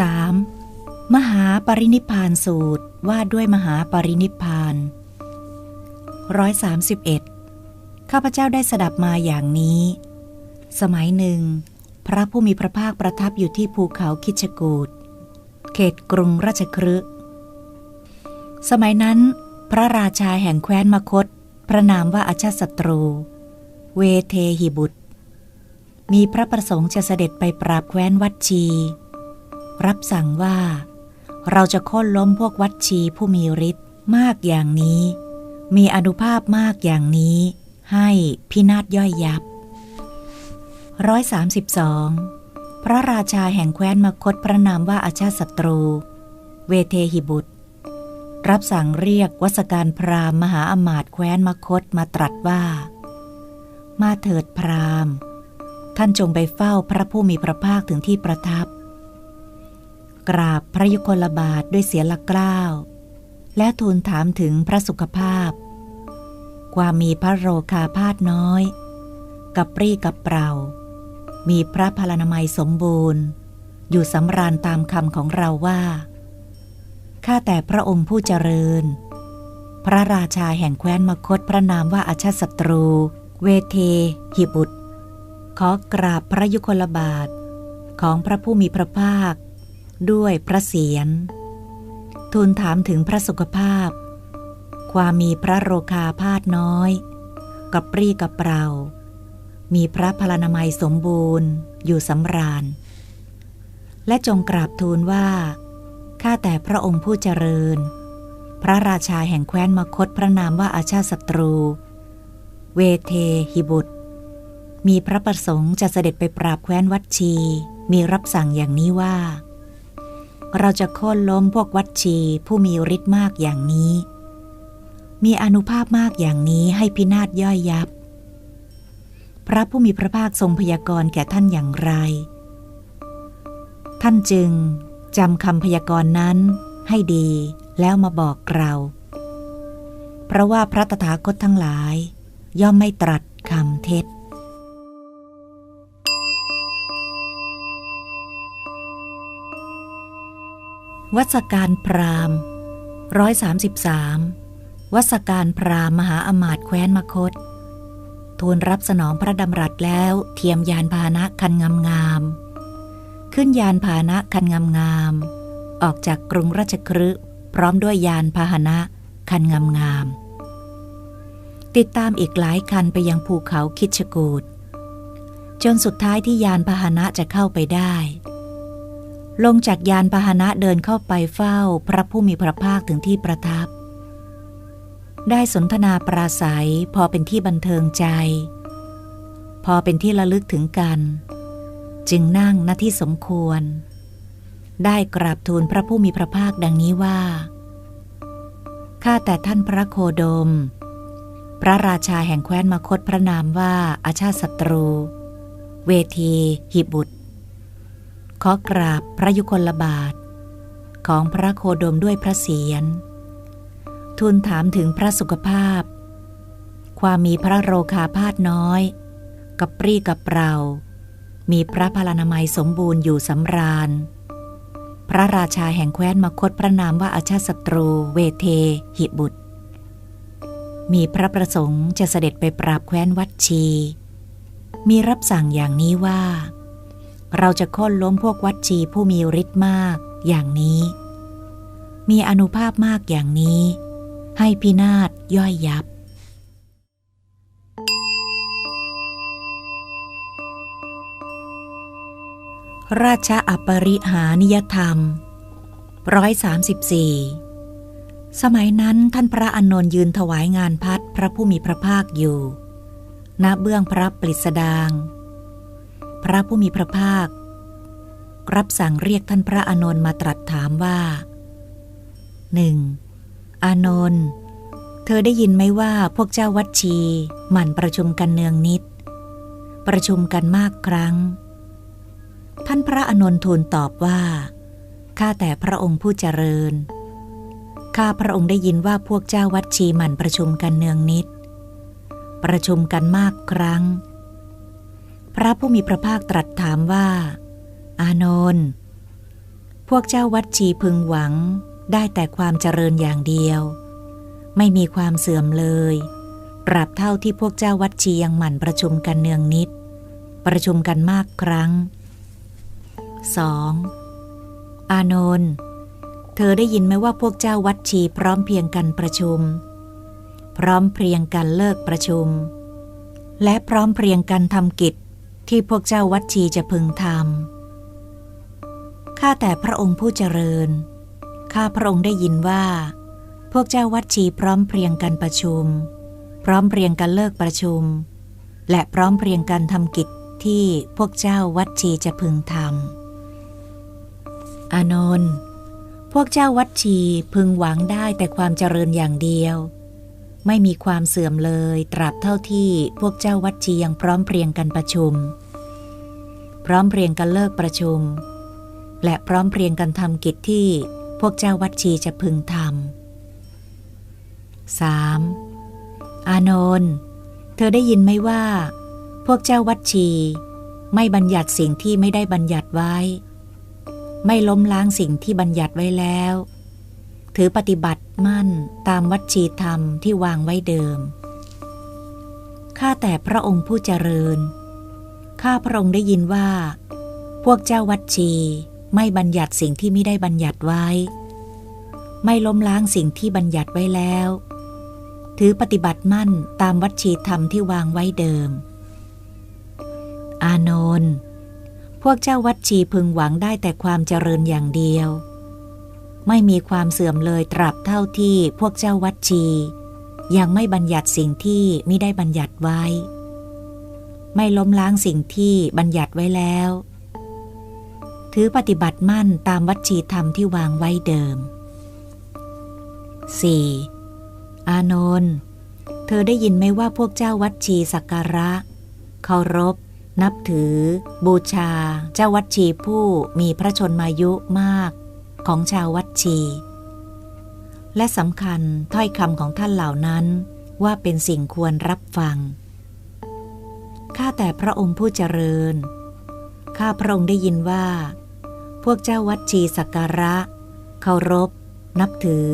3. มหาปรินิพานสูตรว่าด้วยมหาปรินิพานร้อยสามสิบเอ็ดข้าพเจ้าได้สดับมาอย่างนี้ สมัยหนึ่ง พระผู้มีพระภาคประทับอยู่ที่ภูเขาคิชกูดเขตกรุงราชครึสมัยนั้น พระราชาแห่งแคว้นมคต พระนามว่าอาชาศัตรู เวเทหิบุตร มีพระประสงค์จะเสด็จไปปราบแคว้นวัดชี รับสั่งว่า เราจะโค่นล้มพวกวัดชีผู้มีฤทธิ์มากอย่างนี้ มีอนุภาพมากอย่างนี้ ให้พินาศย่อยยับร้อยสามสิบสองพระราชาแห่งแคว้นมคตพระนามว่าอาชาศัตรู เวเทหิบุตร รับสั่งเรียกวัสการพราหมณ์มหาอมาตย์แคว้นมคตมาตรัสว่า มาเถิดพราหมณ์ ท่านจงไปเฝ้าพระผู้มีพระภาคถึงที่ประทับ กราบพระยุคลบาทด้วยเสียงละกล้าวและทูลถามถึงพระสุขภาพ ความมีพระโรคาพาดน้อย กับปรีกับเปล่า มีพระพลานามัยสมบูรณ์ อยู่สำราญตามคำของเราว่า ข้าแต่พระองค์ผู้เจริญ พระราชาแห่งแคว้นมคตพระนามว่าอาชาศัตรู เวเทหิบุตร ขอกราบพระยุคลบาทของพระผู้มีพระภาค ด้วยพระเศียร ทูลถามถึงพระสุขภาพ ความมีพระโรคาพาดน้อย กับปรีกับเปล่า มีพระพลานามัยสมบูรณ์อยู่สำราญ และจงกราบทูลว่า ข้าแต่พระองค์ผู้เจริญ พระราชาแห่งแคว้นมคตพระนามว่าอาชาศัตรู เวเทหิบุตร มีพระประสงค์จะเสด็จไปปราบแคว้นวัดชีมีรับสั่งอย่างนี้ว่า เราจะโค่นล้มพวกวัดชีผู้มีฤทธิ์มากอย่างนี้ มีอนุภาพมากอย่างนี้ให้พินาศย่อยยับ พระผู้มีพระภาคทรงพยากรณ์แก่ท่านอย่างไร ท่านจึงจำคำพยากรณ์นั้นให้ดีแล้วมาบอกเรา เพราะว่าพระตถาคตทั้งหลาย ย่อมไม่ตรัสคำเท็จ วัสการพราหมณ์ร้อยสามสิบสามวัสการพราหมณ์มหาอมาตย์แคว้นมคต ทูลรับสนองพระดำรัสแล้วเทียมยานพาหนะคันงามงามขึ้นยานพาหนะคันงามงามออกจากกรุงราชครึพร้อมด้วยยานพาหนะคันงามงามติดตามอีกหลายคันไปยังภูเขาคิดชกูดจนสุดท้ายที่ยานพาหนะจะเข้าไปได้ ลงจากยานพาหนะเดินเข้าไปเฝ้าพระผู้มีพระภาคถึงที่ประทับ ได้สนทนาปราศัยพอเป็นที่บันเทิงใจ พอเป็นที่ระลึกถึงกัน จึงนั่งณที่สมควร ได้กราบทูลพระผู้มีพระภาคดังนี้ว่า ข้าแต่ท่านพระโคดม พระราชาแห่งแคว้นมคตพระนามว่าอาชาติศัตรู เวทีหิบุตร ขอกราบพระยุคลบาท ของพระโคดมด้วยพระเศียร ทูลถามถึงพระสุขภาพ ความมีพระโรคาพาดน้อย กับปรีกับเปล่ามีพระพลานามัยสมบูรณ์อยู่สำราญ พระราชาแห่งแคว้นมคตพระนามว่าอาชาศัตรู เวเท หิบุตร มีพระประสงค์จะเสด็จไปปราบแคว้นวัดชี มีรับสั่งอย่างนี้ว่า เราจะค่นล้มพวกวัดชีผู้มีฤทธิ์มากอย่างนี้ มีอนุภาพมากอย่างนี้ ให้พินาศย่อยยับ ราชอัปริหานิยธรรมร้อยสามสิบสี่สมัยนั้นท่านพระอานนท์ยืนถวายงานพัดพระผู้มีพระภาคอยู่ ณ เบื้องพระปริสดาง พระผู้มีพระภาครับสั่งเรียกท่านพระอานนท์มาตรัสถามว่าหนึ่งอานนท์เธอได้ยินไหมว่าพวกเจ้าวัดชีหมั่นประชุมกันเนืองนิด ประชุมกันมากครั้ง ท่านพระอนนท์ทูลตอบว่า ข้าแต่พระองค์ผู้เจริญ ข้าพระองค์ได้ยินว่าพวกเจ้าวัดชีหมั่นประชุมกันเนืองนิด ประชุมกันมากครั้ง พระผู้มีพระภาคตรัสถามว่า อานนท์พวกเจ้าวัดชีพึงหวังได้แต่ความเจริญอย่างเดียว ไม่มีความเสื่อมเลยตราบเท่าที่พวกเจ้าวัดชียังหมั่นประชุมกันเนืองนิด ประชุมกันมากครั้ง 2. อานนท์เธอได้ยินไหมว่าพวกเจ้าวัดชีพร้อมเพียงกันประชุม พร้อมเพรียงกันเลิกประชุม และพร้อมเพรียงกันทำกิจ ที่พวกเจ้าวัดชีจะพึงทำข้าแต่พระองค์ผู้เจริญ ข้าพระองค์ได้ยินว่า พวกเจ้าวัดชีพร้อมเพรียงกันประชุม พร้อมเพรียงกันเลิกประชุม และพร้อมเพรียงกันทำกิจที่พวกเจ้าวัดชีจะพึงทำอานนท์พวกเจ้าวัดชีพึงหวังได้แต่ความเจริญอย่างเดียว ไม่มีความเสื่อมเลยตราบเท่าที่พวกเจ้าวัดชียังพร้อมเพรียงกันประชุม พร้อมเพรียงกันเลิกประชุม และพร้อมเพรียงกันทำกิจที่พวกเจ้าวัดชีจะพึงทำ 3. อานนท์เธอได้ยินไหมว่า พวกเจ้าวัดชี ไม่บัญญัติสิ่งที่ไม่ได้บัญญัติไว้ ไม่ล้มล้างสิ่งที่บัญญัติไว้แล้ว ถือปฏิบัติมั่นตามวัดชีธรรมที่วางไว้เดิม ข้าแต่พระองค์ผู้เจริญ ข้าพระองค์ได้ยินว่า พวกเจ้าวัดชีไม่บัญญัติสิ่งที่ไม่ได้บัญญัติไว้ ไม่ล้มล้างสิ่งที่บัญญัติไว้แล้ว ถือปฏิบัติมั่นตามวัดชีธรรมที่วางไว้เดิม อานนท์พวกเจ้าวัดชีพึงหวังได้แต่ความเจริญอย่างเดียว ไม่มีความเสื่อมเลยตราบเท่าที่พวกเจ้าวัดชี ยังไม่บัญญัติสิ่งที่ไม่ได้บัญญัติไว้ ไม่ล้มล้างสิ่งที่บัญญัติไว้แล้ว ถือปฏิบัติมั่นตามวัดชีธรรมที่วางไว้เดิม 4. อานนท์เธอได้ยินไหมว่าพวกเจ้าวัดชีสักการะ เคารพ นับถือ บูชา เจ้าวัดชีผู้มีพระชนมายุมากของชาววัดชี และสำคัญถ้อยคำของท่านเหล่านั้นว่าเป็นสิ่งควรรับฟัง ข้าแต่พระองค์ผู้เจริญ ข้าพระองค์ได้ยินว่า พวกเจ้าวัดชีสักการะ เคารพ นับถือ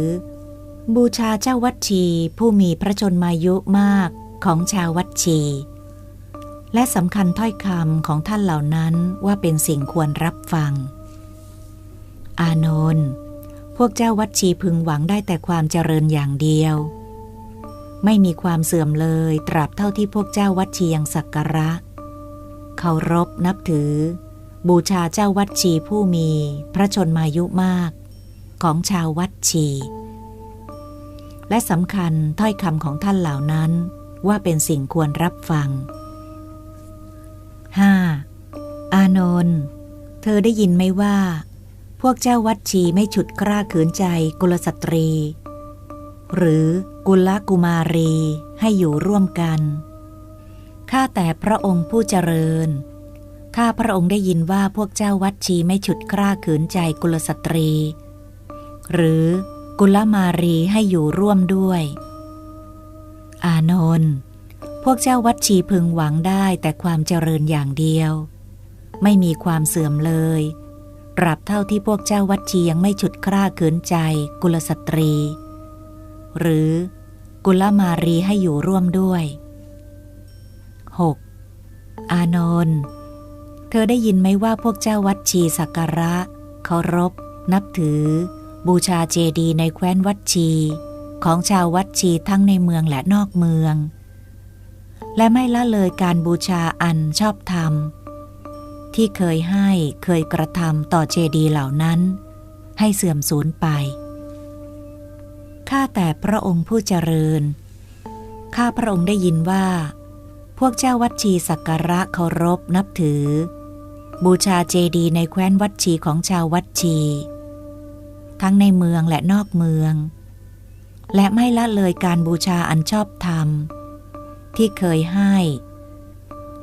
บูชาเจ้าวัดชีผู้มีพระชนมายุมากของชาววัดชี และสำคัญถ้อยคำของท่านเหล่านั้นว่าเป็นสิ่งควรรับฟัง อานนท์พวกเจ้าวัดชีพึงหวังได้แต่ความเจริญอย่างเดียว ไม่มีความเสื่อมเลยตราบเท่าที่พวกเจ้าวัดชียังสักการะเคารพนับถือ บูชาเจ้าวัดชีผู้มีพระชนมายุมาก ของชาววัดชี และสำคัญถ้อยคำของท่านเหล่านั้นว่าเป็นสิ่งควรรับฟัง 5. อานนท์เธอได้ยินไหมว่า พวกเจ้าวัดชีไม่ฉุดกล้าขืนใจกุลสตรี หรือ กุลกุมารีให้อยู่ร่วมกัน ข้าแต่พระองค์ผู้เจริญ ข้าพระองค์ได้ยินว่าพวกเจ้าวัดชีไม่ฉุดกล้าขืนใจกุลสตรี หรือกุลมารีให้อยู่ร่วมด้วย อานนท์พวกเจ้าวัดชีพึงหวังได้แต่ความเจริญอย่างเดียว ไม่มีความเสื่อมเลยตราบเท่าที่พวกเจ้าวัดชียังไม่ฉุดคร่าเกินใจกุลสตรี หรือ กุลมารีให้อยู่ร่วมด้วย 6. อานนท์เธอได้ยินไหมว่าพวกเจ้าวัดชีสักการะเคารพ นับถือ บูชาเจดีในแคว้นวัดชี ของชาววัดชีทั้งในเมืองและนอกเมือง และไม่ละเลยการบูชาอันชอบธรรม ที่เคยให้เคยกระทำต่อเจดีเหล่านั้น ให้เสื่อมสูญไป ข้าแต่พระองค์ผู้เจริญ ข้าพระองค์ได้ยินว่า พวกเจ้าวัดชีสักการะเคารพนับถือ บูชาเจดีในแคว้นวัดชีของชาววัดชี ทั้งในเมืองและนอกเมือง และไม่ละเลยการบูชาอันชอบธรรม ที่เคยให้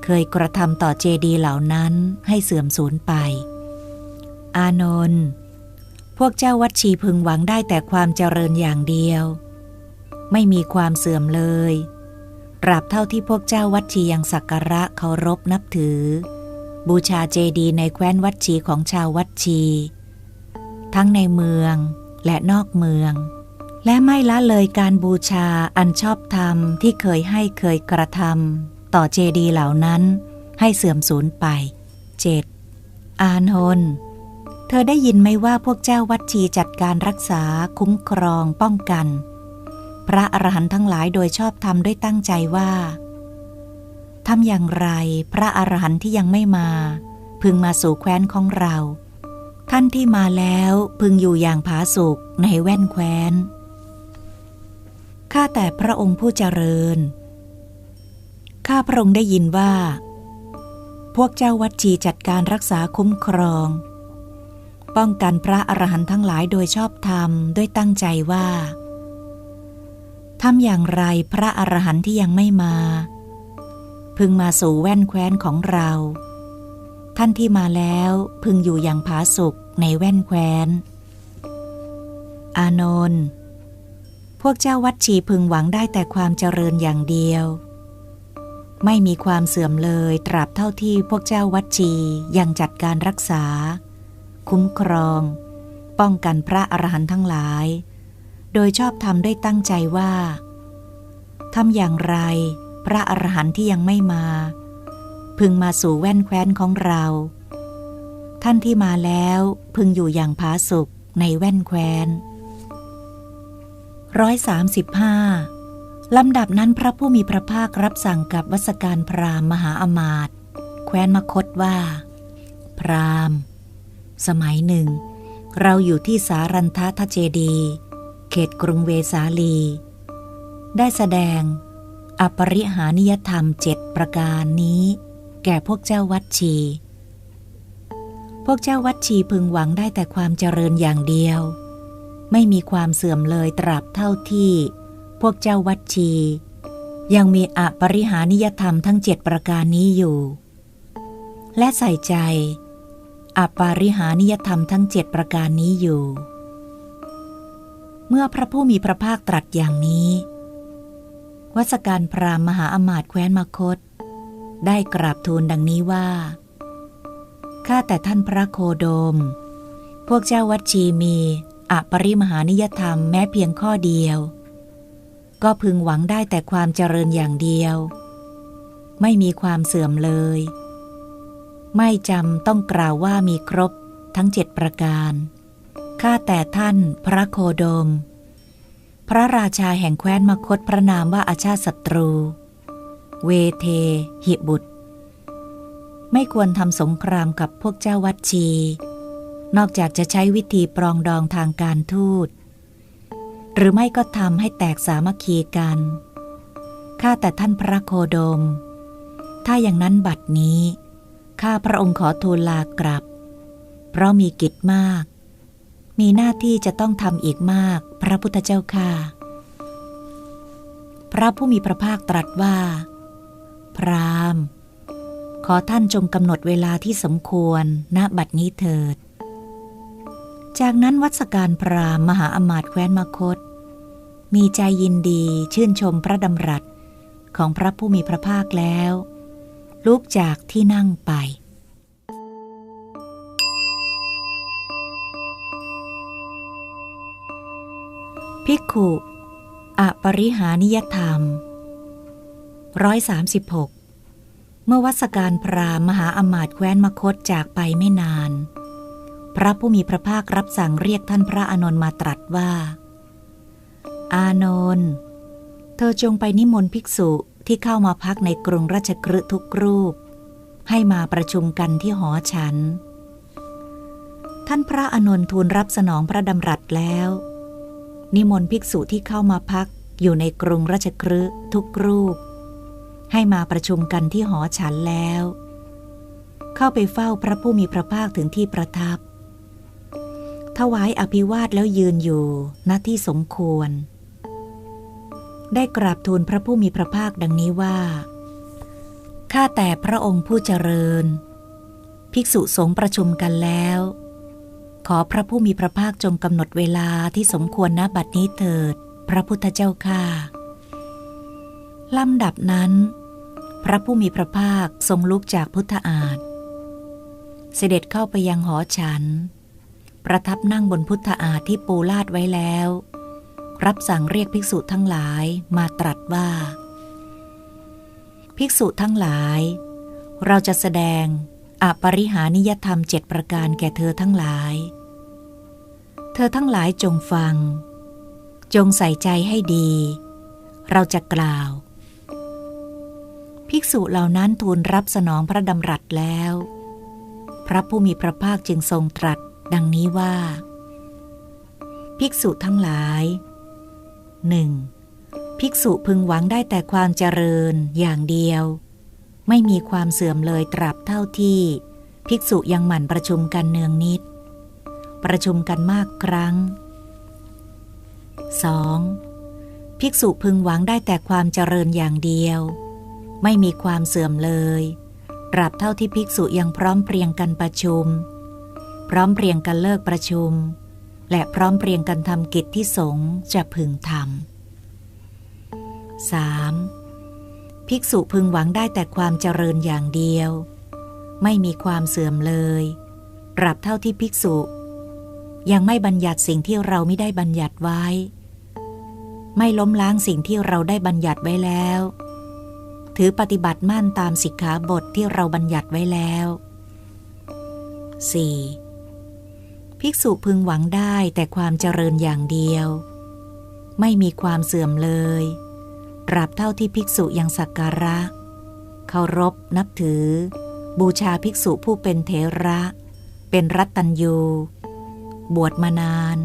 เคยกระทำต่อเจดีเหล่านั้นให้เสื่อมสูญไป อานนท์ พวกเจ้าวัดชีพึงหวังได้แต่ความเจริญอย่างเดียว ไม่มีความเสื่อมเลยตราบเท่าที่พวกเจ้าวัดชียังสักการะเคารพนับถือ บูชาเจดีในแคว้นวัดชีของชาววัดชี ทั้งในเมืองและนอกเมือง และไม่ละเลยการบูชาอันชอบธรรมที่เคยให้เคยกระทำต่อเจดีเหล่านั้นให้เสื่อมสูญไป 7. อานนท์ เธอได้ยินไหมว่าพวกเจ้าวัดชีจัดการรักษาคุ้มครองป้องกัน พระอรหันต์ทั้งหลายโดยชอบธรรมด้วยตั้งใจว่าทำอย่างไรพระอรหันต์ที่ยังไม่มา พึงมาสู่แคว้นของเรา ท่านที่มาแล้วพึงอยู่อย่างผาสุกในแว่นแคว้นข้าแต่พระองค์ผู้เจริญ ข้าพระองค์ได้ยินว่า พวกเจ้าวัดชีจัดการรักษาคุ้มครอง ป้องกันพระอรหันต์ทั้งหลายโดยชอบธรรมด้วยตั้งใจว่าทำอย่างไรพระอรหันต์ที่ยังไม่มา พึงมาสู่แว่นแคว้นของเรา ท่านที่มาแล้วพึงอยู่อย่างผาสุกในแว่นแคว้น อานนท์พวกเจ้าวัดชีพึงหวังได้แต่ความเจริญอย่างเดียว ไม่มีความเสื่อมเลยตราบเท่าที่พวกเจ้าวัดชียังจัดการรักษา คุ้มครอง ป้องกันพระอรหันต์ทั้งหลาย โดยชอบทำด้ตั้งใจว่าทำอย่างไร พระอรหันต์ที่ยังไม่มา พึงมาสู่แว่นแคว้นของเรา ท่านที่มาแล้วพึงอยู่อย่างผาสุกในแว่นแคว้นร้อยสามสิบห้าลำดับนั้นพระผู้มีพระภาครับสั่งกับวสการพราหมณ์มหาอมาตย์แคว้นมคตว่า พราหมณ์ สมัยหนึ่ง เราอยู่ที่สารันททเจดี เขตกรุงเวสาลี ได้แสดง อปริหานิยธรรมเจ็ดประการนี้ แก่พวกเจ้าวัดชี พวกเจ้าวัดชีพึงหวังได้แต่ความเจริญอย่างเดียว ไม่มีความเสื่อมเลยตราบเท่าที่ พวกเจ้าวัดชี ยังมีอปริหานิยธรรมทั้งเจ็ดประการนี้อยู่ และใส่ใจ อปาริหานิยธรรมทั้งเจ็ดประการนี้อยู่ เมื่อพระผู้มีพระภาคตรัสอย่างนี้ วัสการพราหมณ์มหาอมาตย์แคว้นมคต ได้กราบทูลดังนี้ว่า ข้าแต่ท่านพระโคโดม พวกเจ้าวัดชีมีอปริมหานิยธรรมแม้เพียงข้อเดียว ก็พึงหวังได้แต่ความเจริญอย่างเดียว ไม่มีความเสื่อมเลย ไม่จำต้องกล่าวว่ามีครบทั้งเจ็ดประการ ข้าแต่ท่านพระโคโดม พระราชาแห่งแคว้นมคตพระนามว่าอาชาติศัตรู เวเทหิบุตร ไม่ควรทำสงครามกับพวกเจ้าวัดชี นอกจากจะใช้วิธีปรองดองทางการทูต หรือไม่ก็ทำให้แตกสามัคคีกัน ข้าแต่ท่านพระโคโดม ถ้าอย่างนั้นบัดนี้ ข้าพระองค์ขอทูลลากลับ เพราะมีกิจมาก มีหน้าที่จะต้องทำอีกมาก พระพุทธเจ้าค่ะ พระผู้มีพระภาคตรัสว่า พรามขอท่านจงกำหนดเวลาที่สมควรณบัดนี้เถิด จากนั้นวัสการพรามมหาอมาตย์แคว้นมคต มีใจยินดีชื่นชมพระดำรัสของพระผู้มีพระภาคแล้ว ลุกจากที่นั่งไปภิกขุอปริหานิยธรรมร้อยสามสิบหกเมื่อวัสการพราหมหาอมาตย์แคว้นมคตจากไปไม่นาน พระผู้มีพระภาครับสั่งเรียกท่านพระอานนท์มาตรัสว่า อานนท์เธอจงไปนิมนต์ภิกษุ ที่เข้ามาพักในกรุงราชกฤห์ทุกรูป ให้มาประชุมกันที่หอฉัน ท่านพระอนนท์ทูลรับสนองพระดำรัสแล้ว นิมนต์ภิกษุที่เข้ามาพักอยู่ในกรุงราชครืทุกรูป ให้มาประชุมกันที่หอฉันแล้ว เข้าไปเฝ้าพระผู้มีพระภาคถึงที่ประทับถวายอภิวาทแล้วยืนอยู่ณที่สมควร ได้กราบทูลพระผู้มีพระภาคดังนี้ว่า ข้าแต่พระองค์ผู้เจริญ ภิกษุสงฆ์ประชุมกันแล้ว ขอพระผู้มีพระภาคจงกำหนดเวลาที่สมควรณบัดนี้เถิด พระพุทธเจ้าข้าลำดับนั้น พระผู้มีพระภาคทรงลุกจากพุทธอาฏเสด็จเข้าไปยังหอฉัน ประทับนั่งบนพุทธอาฏที่ปูลาดไว้แล้ว รับสั่งเรียกภิกษุทั้งหลายมาตรัสว่า ภิกษุทั้งหลาย เราจะแสดงอปริหานิยธรรมเจ็ดประการแก่เธอทั้งหลาย เธอทั้งหลายจงฟัง จงใส่ใจให้ดี เราจะกล่าว ภิกษุเหล่านั้นทูลรับสนองพระดำรัสแล้ว พระผู้มีพระภาคจึงทรงตรัสดังนี้ว่า ภิกษุทั้งหลาย หนึ่งภิกษุพึงหวังได้แต่ความเจริญอย่างเดียว ไม่มีความเสื่อมเลยตราบเท่าที่ ภิกษุยังหมั่นประชุมกันเนืองนิด ประชุมกันมากครั้ง 2. ภิกษุพึงหวังได้แต่ความเจริญอย่างเดียว ไม่มีความเสื่อมเลยตราบเท่าที่ภิกษุยังพร้อมเพรียงกันประชุม พร้อมเพรียงกันเลิกประชุม และพร้อมเพรียงกันทำกิจที่สงฆ์จะพึงทำ 3. ภิกษุพึงหวังได้แต่ความเจริญอย่างเดียว ไม่มีความเสื่อมเลยตราบเท่าที่ภิกษุ ยังไม่บัญญัติสิ่งที่เราไม่ได้บัญญัติไว้ ไม่ล้มล้างสิ่งที่เราได้บัญญัติไว้แล้ว ถือปฏิบัติมั่นตามสิกขาบทที่เราบัญญัติไว้แล้ว 4. ภิกษุพึงหวังได้แต่ความเจริญอย่างเดียว ไม่มีความเสื่อมเลยตราบเท่าที่ภิกษุยังสักการะ เคารพนับถือ บูชาภิกษุผู้เป็นเถระ เป็นรัตตัญยู บวชมานาน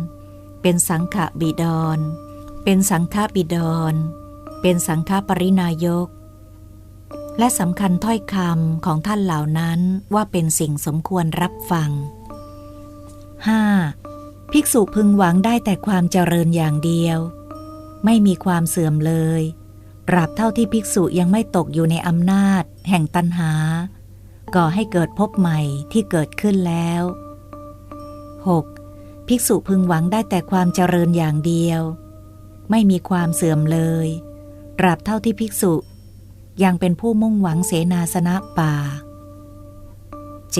เป็นสังฆบิดร เป็นสังฆบิดร เป็นสังฆปรินายก และสำคัญถ้อยคำของท่านเหล่านั้นว่าเป็นสิ่งสมควรรับฟัง 5. ภิกษุพึงหวังได้แต่ความเจริญอย่างเดียว ไม่มีความเสื่อมเลยตราบเท่าที่ภิกษุยังไม่ตกอยู่ในอำนาจ แห่งตันหา ก่อให้เกิดพบใหม่ที่เกิดขึ้นแล้ว 6. ภิกษุพึงหวังได้แต่ความเจริญอย่างเดียว ไม่มีความเสื่อมเลยตราบเท่าที่ภิกษุ ยังเป็นผู้มุ่งหวังเสนาสนะป่า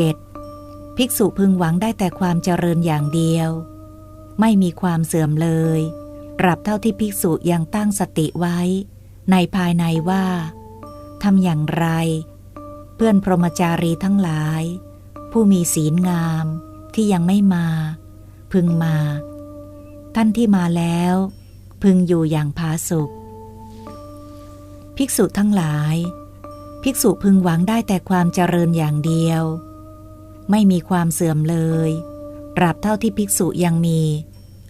7. ภิกษุพึงหวังได้แต่ความเจริญอย่างเดียว ไม่มีความเสื่อมเลยตราบเท่าที่ภิกษุยังตั้งสติไว้ ในภายในว่าทำอย่างไร เพื่อนพรหมจารีทั้งหลาย ผู้มีศีลงามที่ยังไม่มา พึงมา ท่านที่มาแล้ว พึงอยู่อย่างผาสุข ภิกษุทั้งหลาย ภิกษุพึงหวังได้แต่ความเจริญอย่างเดียว ไม่มีความเสื่อมเลยตราบเท่าที่ภิกษุยังมี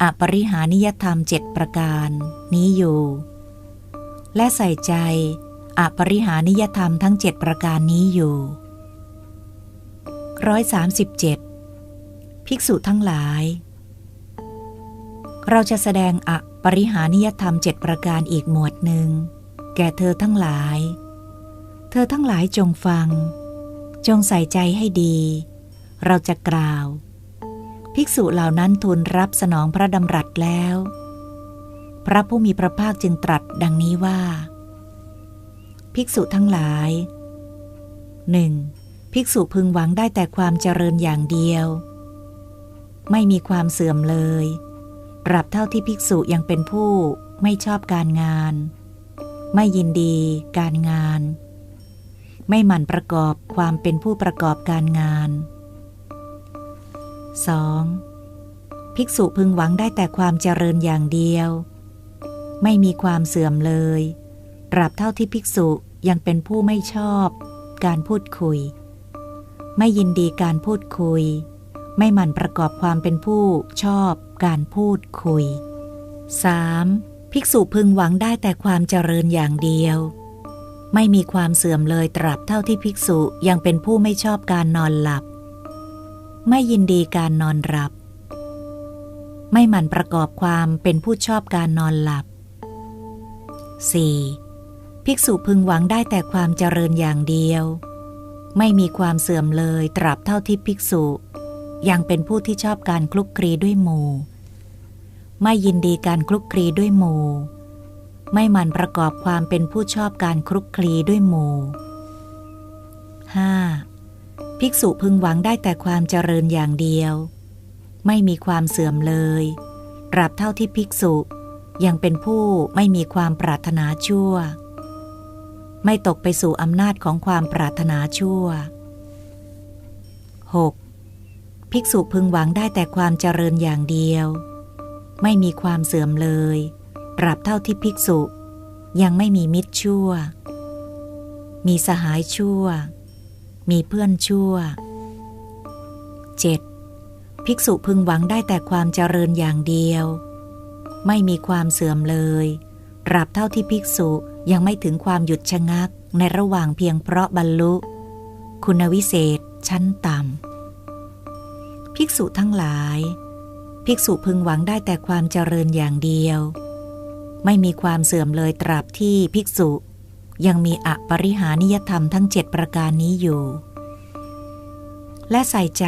อปริหานิยธรรมเจ็ดประการนี้อยู่ และใส่ใจอปริหานิยธรรมทั้งเจ็ดประการนี้อยู่ร้อยสาสิบเจ็ดภิกษุทั้งหลาย เราจะแสดงอปริหานิยธรรมเจ็ดประการอีกหมวดหนึ่ง แก่เธอทั้งหลาย เธอทั้งหลายจงฟัง จงใส่ใจให้ดี เราจะกล่าว ภิกษุเหล่านั้นทูลรับสนองพระดำรัสแล้ว พระผู้มีพระภาคจึงตรัสดังนี้ว่า ภิกษุทั้งหลายหนึ่งภิกษุพึงหวังได้แต่ความเจริญอย่างเดียว ไม่มีความเสื่อมเลยปรับเท่าที่ภิกษุยังเป็นผู้ไม่ชอบการงาน ไม่ยินดีการงาน ไม่หมั่นประกอบความเป็นผู้ประกอบการงาน 2. ภิกษุพึงหวังได้แต่ความเจริญอย่างเดียว ไม่มีความเสื่อมเลยตราบเท่าที่ภิกษุยังเป็นผู้ไม่ชอบ การพูดคุย ไม่ยินดีการพูดคุย ไม่หมั่นประกอบความเป็นผู้ชอบการพูดคุย 3. ภิกษุพึงหวังได้แต่ความเจริญอย่างเดียว ไม่มีความเสื่อมเลยตราบเท่าที่ภิกษุยังเป็นผู้ไม่ชอบการนอนหลับ ไม่ยินดีการนอนหลับ ไม่หมั่นประกอบความเป็นผู้ชอบการนอนหลับ 4. ภิกษุพึงหวังได้แต่ความเจริญอย่างเดียว ไม่มีความเสื่อมเลยตราบเท่าที่ภิกษุ ยังเป็นผู้ที่ชอบการคลุกคลีด้วยหมู่ ไม่ยินดีการคลุกคลีด้วยหมู่ ไม่มันประกอบความเป็นผู้ชอบการคลุกคลีด้วยหมู่ 5. ภิกษุพึงหวังได้แต่ความเจริญอย่างเดียว ไม่มีความเสื่อมเลยตราบเท่าที่ภิกษุยังเป็นผู้ไม่มีความปรารถนาชั่ว ไม่ตกไปสู่อำนาจของความปรารถนาชั่ว 6. ภิกษุพึงหวังได้แต่ความเจริญอย่างเดียว ไม่มีความเสื่อมเลยตราบเท่าที่ภิกษุยังไม่มีมิตรชั่ว มีสหายชั่ว มีเพื่อนชั่ว 7. ภิกษุพึงหวังได้แต่ความเจริญอย่างเดียว ไม่มีความเสื่อมเลยตราบเท่าที่ภิกษุยังไม่ถึงความหยุดชะงักในระหว่างเพียงเพราะบรรลุ คุณวิเศษชั้นต่ำ ภิกษุทั้งหลาย ภิกษุพึงหวังได้แต่ความเจริญอย่างเดียว ไม่มีความเสื่อมเลยตราบที่ภิกษุ ยังมีอปริหานิยธรรมทั้งเจ็ดประการนี้อยู่ และใส่ใจ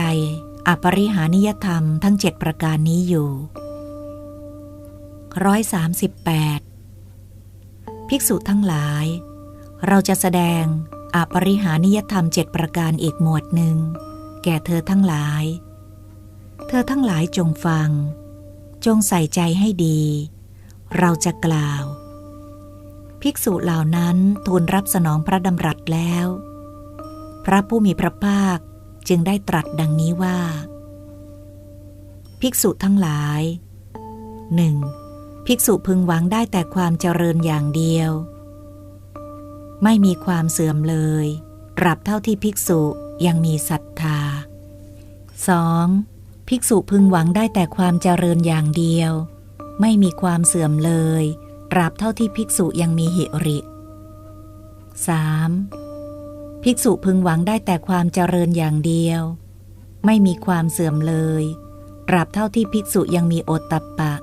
อปริหานิยธรรมทั้งเจ็ดประการนี้อยู่ร้อยสามสิบแปดภิกษุทั้งหลาย เราจะแสดงอปริหานิยธรรมเจ็ดประการอีกหมวดหนึ่ง แก่เธอทั้งหลาย เธอทั้งหลายจงฟัง จงใส่ใจให้ดี เราจะกล่าว ภิกษุเหล่านั้นทูลรับสนองพระดำรัสแล้ว พระผู้มีพระภาคจึงได้ตรัสดังนี้ว่า ภิกษุทั้งหลายหนึ่งภิกษุพึงหวังได้แต่ความเจริญอย่างเดียว ไม่มีความเสื่อมเลยตราบเท่าที่ภิกษุยังมีศรัทธา 2. ภิกษุพึงหวังได้แต่ความเจริญอย่างเดียว ไม่มีความเสื่อมเลย ตราบเท่าที่ภิกษุยังมีหิริ 3. ภิกษุพึงหวังได้แต่ความเจริญอย่างเดียว ไม่มีความเสื่อมเลย ตราบเท่าที่ภิกษุยังมีโอตตัปปะ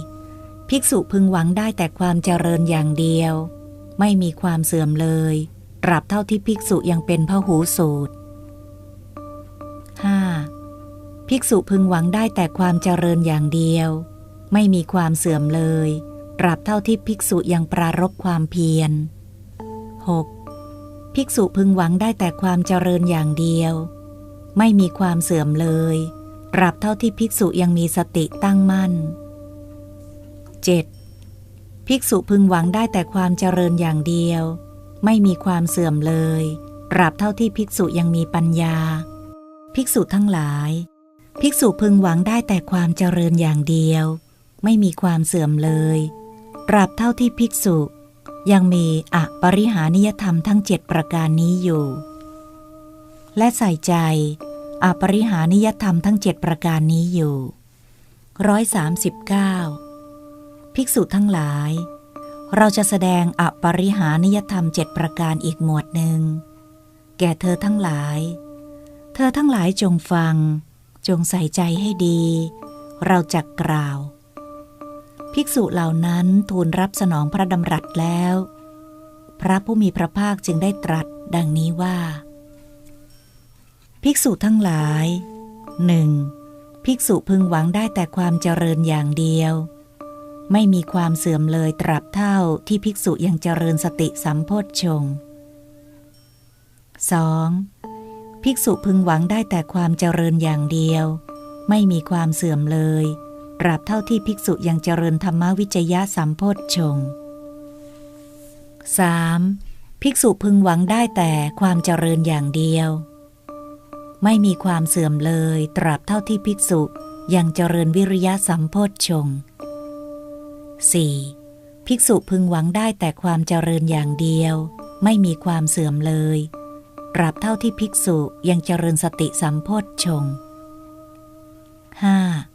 4. ภิกษุพึงหวังได้แต่ความเจริญอย่างเดียว ไม่มีความเสื่อมเลย ตราบเท่าที่ภิกษุยังเป็นพหูสูตร 5. ภิกษุพึงหวังได้แต่ความเจริญอย่างเดียว ไม่มีความเสื่อมเลยตราบเท่าที่ภิกษุยังปรารบความเพียร 6. ภิกษุพึงหวังได้แต่ความเจริญอย่างเดียว ไม่มีความเสื่อมเลยตราบเท่าที่ภิกษุยังมีสติตั้งมั่น 7. ภิกษุพึงหวังได้แต่ความเจริญอย่างเดียว ไม่มีความเสื่อมเลยตราบเท่าที่ภิกษุยังมีปัญญา ภิกษุทั้งหลาย ภิกษุพึงหวังได้แต่ความเจริญอย่างเดียว ไม่มีความเสื่อมเลยตราบเท่าที่ภิกษุ ยังมีอปริหานิยธรรมทั้งเจ็ดประการนี้อยู่ และใส่ใจอปริหานิยธรรมทั้งเจ็ดประการนี้อยู่ร้อยสามสิบเก้าภิกษุทั้งหลาย เราจะแสดงอปริหานิยธรรมเจ็ดประการอีกหมวดหนึ่ง แก่เธอทั้งหลาย เธอทั้งหลายจงฟัง จงใส่ใจให้ดี เราจะกล่าว ภิกษุเหล่านั้นทูลรับสนองพระดำรัสแล้ว พระผู้มีพระภาคจึงได้ตรัสดังนี้ว่า ภิกษุทั้งหลายหนึ่งภิกษุพึงหวังได้แต่ความเจริญอย่างเดียว ไม่มีความเสื่อมเลยตราบเท่าที่ภิกษุยังเจริญสติสัมโพชฌง 2. ภิกษุพึงหวังได้แต่ความเจริญอย่างเดียว ไม่มีความเสื่อมเลย ตราบเท่าที่ภิกษุยังเจริญธรรมวิจยะสัมโพธชง 3. ภิกษุพึงหวังได้แต่ความเจริญอย่างเดียว ไม่มีความเสื่อมเลยตราบเท่าที่ภิกษุยังเจริญวิริยะสัมโพธชง 4. ภิกษุพึงหวังได้แต่ความเจริญอย่างเดียว ไม่มีความเสื่อมเลยตราบเท่าที่ภิกษุยังเจริญสติสัมโพธชง 5.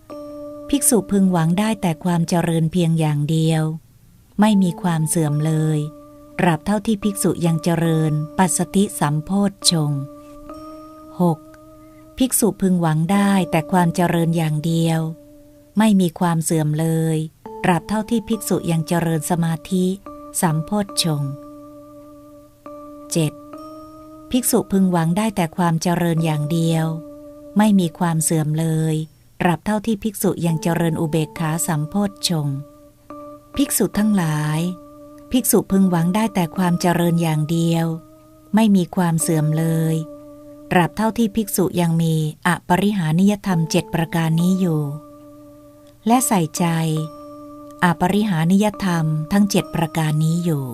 ภิกษุพึงหวังได้แต่ความเจริญเพียงอย่างเดียว ไม่มีความเสื่อมเลยตราบเท่าที่ภิกษุยังเจริญ ปัสสติสัมโพธชง 6. ภิกษุพึงหวังได้แต่ความเจริญอย่างเดียว ไม่มีความเสื่อมเลยตราบเท่าที่ภิกษุยังเจริญสมาธิ สัมโพธชง 7. ภิกษุพึงหวังได้แต่ความเจริญอย่างเดียว ไม่มีความเสื่อมเลย ตราบเท่าที่ภิกษุยังเจริญอุเบกขาสัมโพธชง ภิกษุทั้งหลาย ภิกษุพึงหวังได้แต่ความเจริญอย่างเดียว ไม่มีความเสื่อมเลยตราบเท่าที่ภิกษุยังมีอปริหานิยธรรมเจ็ดประการนี้อยู่ และใส่ใจอปริหานิยธรรมทั้งเจ็ดประการนี้อยู่